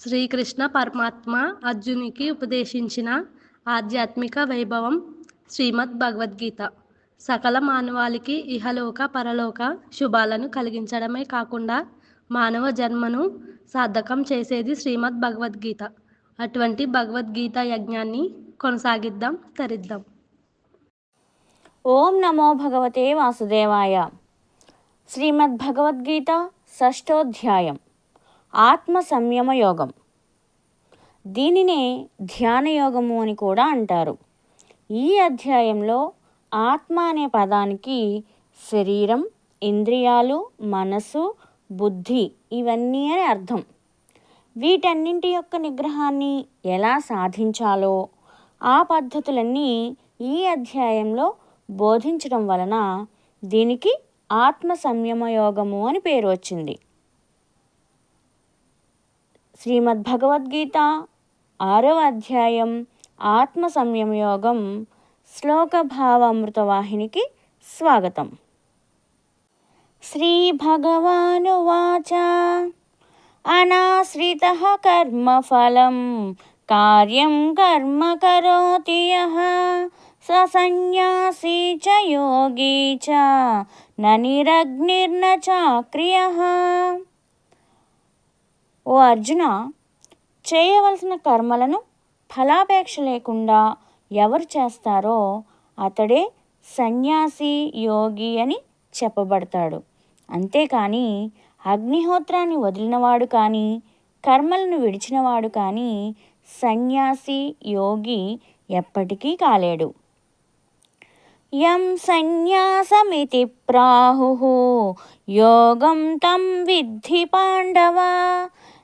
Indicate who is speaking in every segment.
Speaker 1: శ్రీకృష్ణ పరమాత్మ అర్జునికి ఉపదేశించిన ఆధ్యాత్మిక వైభవం శ్రీమద్ భగవద్గీత. సకల మానవాళికి ఇహలోక పరలోక శుభాలను కలిగించడమే కాకుండా మానవ జన్మను సార్థకం చేసేది శ్రీమద్ భగవద్గీత. అటువంటి భగవద్గీత యజ్ఞాన్ని కొనసాగిద్దాం తరిద్దాం.
Speaker 2: ఓం నమో భగవతే వాసుదేవాయ. శ్రీమద్భగవద్గీత షష్టోధ్యాయం ఆత్మ సంయమ యోగం. దీనినే ధ్యాన యోగము అని కూడా అంటారు. ఈ అధ్యాయంలో ఆత్మ అనే పదానికి శరీరం ఇంద్రియాలు మనసు బుద్ధి ఇవన్నీ అని అర్థం. వీటన్నింటి యొక్క నిగ్రహాన్ని ఎలా సాధించాలో ఆ పద్ధతులన్నీ ఈ అధ్యాయంలో బోధించడం వలన దీనికి ఆత్మ సంయమ యోగము అని పేరు వచ్చింది. శ్రీమద్ భగవద్గీత ఆరవ అధ్యాయం ఆత్మ సంయమ యోగం శ్లోక భావామృతవాహినికి స్వాగతం. శ్రీ భగవానువాచ అనాశ్రిత కర్మఫలం కార్యం కర్మ కరోతి యః స సన్యాసీ చ యోగీ చ న నిరగ్నిర్న చాక్రియః. ఓ అర్జున చేయవలసిన కర్మలను ఫలాపేక్ష లేకుండా ఎవరు చేస్తారో అతడే సన్యాసి యోగి అని చెప్పబడతాడు. అంతేకాని అగ్నిహోత్రాన్ని వదిలినవాడు కానీ కర్మలను విడిచినవాడు కానీ సన్యాసి యోగి ఎప్పటికీ కాలేడు. యం సన్యాసమితి ప్రాహు యోగం తం విద్ధి పాండవ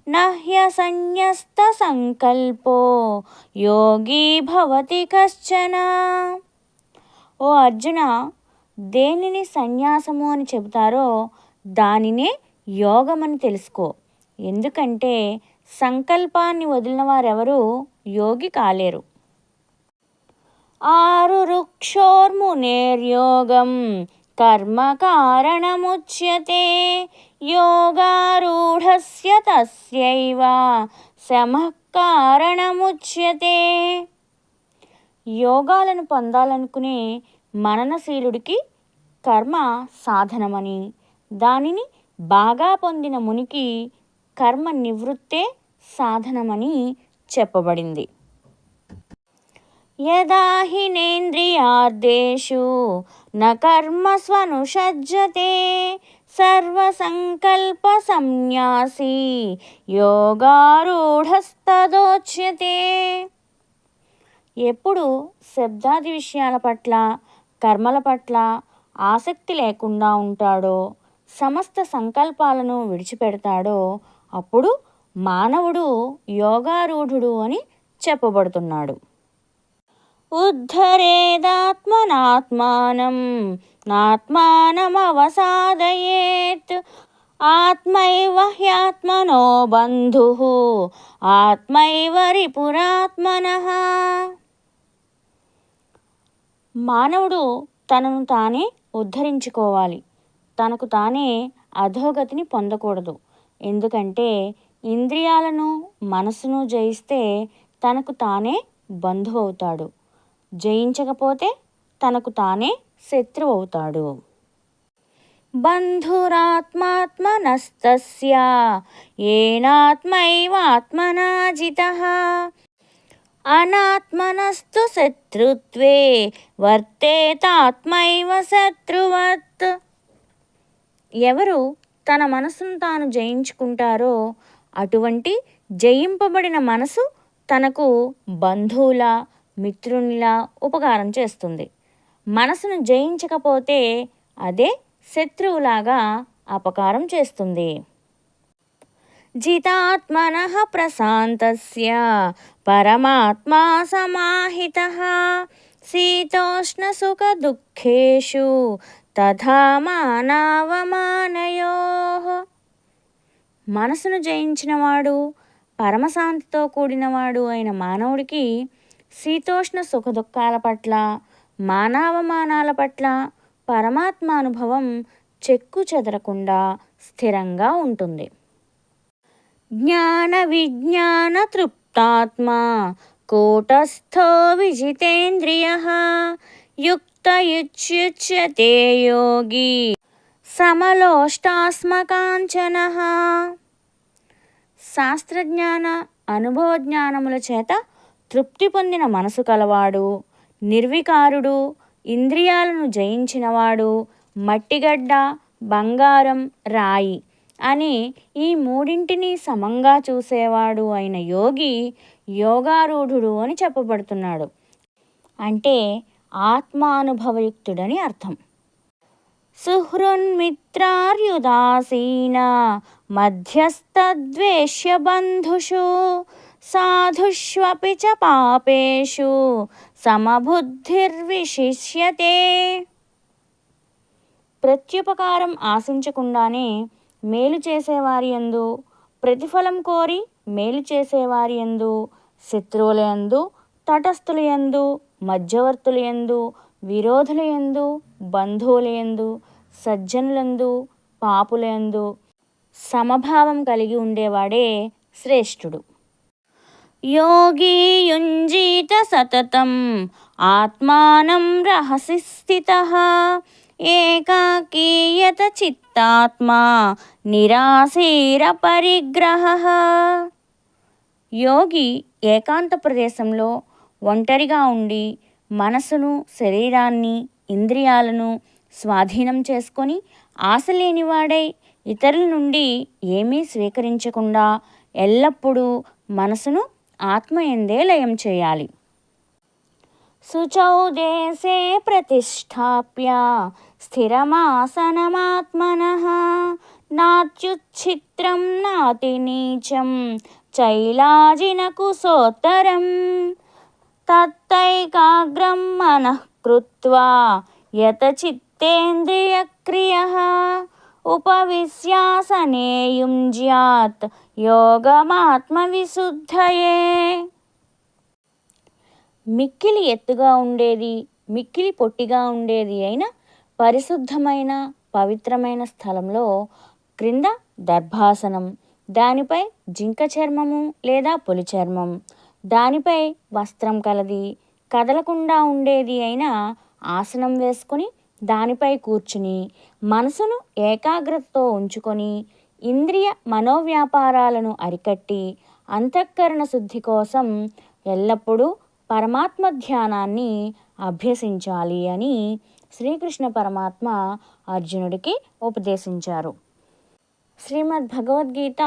Speaker 2: నహ్య సన్యస్త సంకల్పో యోగి భవతి కశ్చన. ఓ అర్జున దేనిని సన్యాసము అని చెబుతారో దానినే యోగమని తెలుసుకో. ఎందుకంటే సంకల్పాన్ని వదిలిన వారెవరూ యోగి కాలేరు. ఆరు రుక్షోర్మునేర్యోగం కర్మ కారణముచ్యతే. యోగారూఢస్య తస్యైవ. శమః కారణముచ్యతే. యోగాలను పొందాలనుకునే మననశీలుడికి కర్మ సాధనమని. దానిని బాగా పొందిన మునికి కర్మ నివృత్తే సాధనమని చెప్పబడింది. యదా హినేంద్రియార్దేషు న కర్మస్వనుషజ్జతే సర్వసంకల్ప సంన్యాసి యోగారూఢస్తదోచ్యతే ఎప్పుడు శబ్దాది విషయాల పట్ల కర్మల పట్ల ఆసక్తి లేకుండా ఉంటాడో సమస్త సంకల్పాలను విడిచిపెడతాడో అప్పుడు మానవుడు యోగారూఢుడు అని చెప్పబడుతున్నాడు. ఉద్ధరేదాత్మనాత్మానం నాత్మానమవసాదయేత్. ఆత్మైవ హ్యాత్మనో బంధు ఆత్మైవ రిపురాత్మన. మానవుడు తనను తానే ఉద్ధరించుకోవాలి. తనకు తానే అధోగతిని పొందకూడదు. ఎందుకంటే ఇంద్రియాలను మనసును జయిస్తే తనకు తానే బంధువు అవుతాడు జయించకపోతే తనకు తానే శత్రువు అవుతాడు బంధురాత్మాత్మనస్తస్య ఏనాత్మైవాత్మనా జితః అనాత్మనస్తు శత్రుత్వే వర్తేతాత్మైవ శత్రువత్. ఎవరు తన మనసును తాను జయించుకుంటారో అటువంటి జయింపబడిన మనసు తనకు బంధువుల మిత్రునిలా ఉపకారం చేస్తుంది. మనసును జయించకపోతే అదే శత్రువులాగా అపకారం చేస్తుంది. జితాత్మన ప్రశాంతస్య పరమాత్మా సమాహిత శీతోష్ణసుఖదుఃఖేషు తథా మానవమానయో. మనసును జయించినవాడు పరమశాంతితో కూడినవాడు అయిన మానవుడికి శీతోష్ణ సుఖదుఖాల పట్ల మానవమానాల పట్ల పరమాత్మానుభవం చెక్కు చెదరకుండా స్థిరంగా ఉంటుంది. జ్ఞాన విజ్ఞాన తృప్తాత్మా కూటస్థో విజితేంద్రియ యుక్తయుచ్యుచ్యతే యోగి సమలోష్టాస్మకాంచన. శాస్త్రజ్ఞాన అనుభవ జ్ఞానముల చేత తృప్తి పొందిన మనసు కలవాడు నిర్వికారుడు ఇంద్రియాలను జయించినవాడు మట్టిగడ్డ బంగారం రాయి అని ఈ మూడింటిని సమంగా చూసేవాడు అయిన యోగి యోగారూఢుడు అని చెప్పబడుతున్నాడు. అంటే ఆత్మానుభవయుక్తుడని అర్థం. సుహృన్మిత్రార్యుదాసీన మధ్యస్థద్వేష్య బంధుషు సాధుష్వపి చ పాపేషు సమబుద్ధిర్విశిష్యతే ప్రత్యుపకారం ఆశించకుండానే మేలు చేసేవారి యందు ప్రతిఫలం కోరి మేలు చేసేవారి యందు శత్రువుల యందు తటస్థుల యందు మధ్యవర్తుల యందు విరోధుల యందు బంధువుల యందు సజ్జనులందు పాపులందు సమభావం కలిగి ఉండేవాడే శ్రేష్ఠుడు. యోగీయుంజీత సతతం ఆత్మానం రహసి స్థిత ఏకాకీయత చిత్తాత్మా నిరాశీర పరిగ్రహ యోగి ఏకాంత ప్రదేశంలో ఒంటరిగా ఉండి మనసును శరీరాన్ని ఇంద్రియాలను స్వాధీనం చేసుకొని ఆశ లేనివాడై ఇతరుల నుండి ఏమీ స్వీకరించకుండా ఎల్లప్పుడూ మనసును ఆత్మయందే లయం చేయాలి. శుచౌ దేశే ప్రతిష్టాప్య స్థిరమాసనమాత్మన. నాత్యుచ్ఛిత్రం నాతి నీచం చైలాజిన కుసోత్తరం తత్తైకాగ్రం మనః కృత్వా యత చిత్తేంద్రియక్రియ ఉపవిశ్యాసనేయుంజ్యాత్ యోగమాత్మవిశుద్ధయే. మిక్కిలి ఎత్తుగా ఉండేది మిక్కిలి పొట్టిగా ఉండేది అయిన పరిశుద్ధమైన పవిత్రమైన స్థలంలో క్రింద దర్భాసనం దానిపై జింక చర్మము లేదా పులి చర్మం దానిపై వస్త్రం కలది కదలకుండా ఉండేది అయిన ఆసనం వేసుకొని దానిపై కూర్చుని మనసును ఏకాగ్రతతో ఉంచుకొని ఇంద్రియ మనోవ్యాపారాలను అరికట్టి అంతఃకరణ శుద్ధి కోసం ఎల్లప్పుడూ పరమాత్మ ధ్యానాన్ని అభ్యసించాలి అని శ్రీకృష్ణ పరమాత్మ అర్జునుడికి ఉపదేశించారు. శ్రీమద్ భగవద్గీత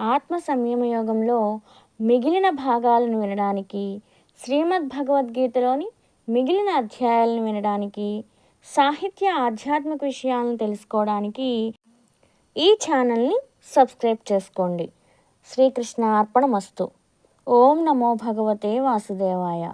Speaker 2: ఆత్మ సంయమ యోగంలో మిగిలిన భాగాలను వినడానికి శ్రీమద్ భగవద్గీతలోని మిగిలిన అధ్యాయాలను వినడానికి సాహిత్య ఆధ్యాత్మిక విషయాలను తెలుసుకోవడానికి ఈ ఛానల్ని సబ్స్క్రైబ్ చేసుకోండి. శ్రీకృష్ణ అర్పణమస్తు. ఓం నమో భగవతే వాసుదేవాయ.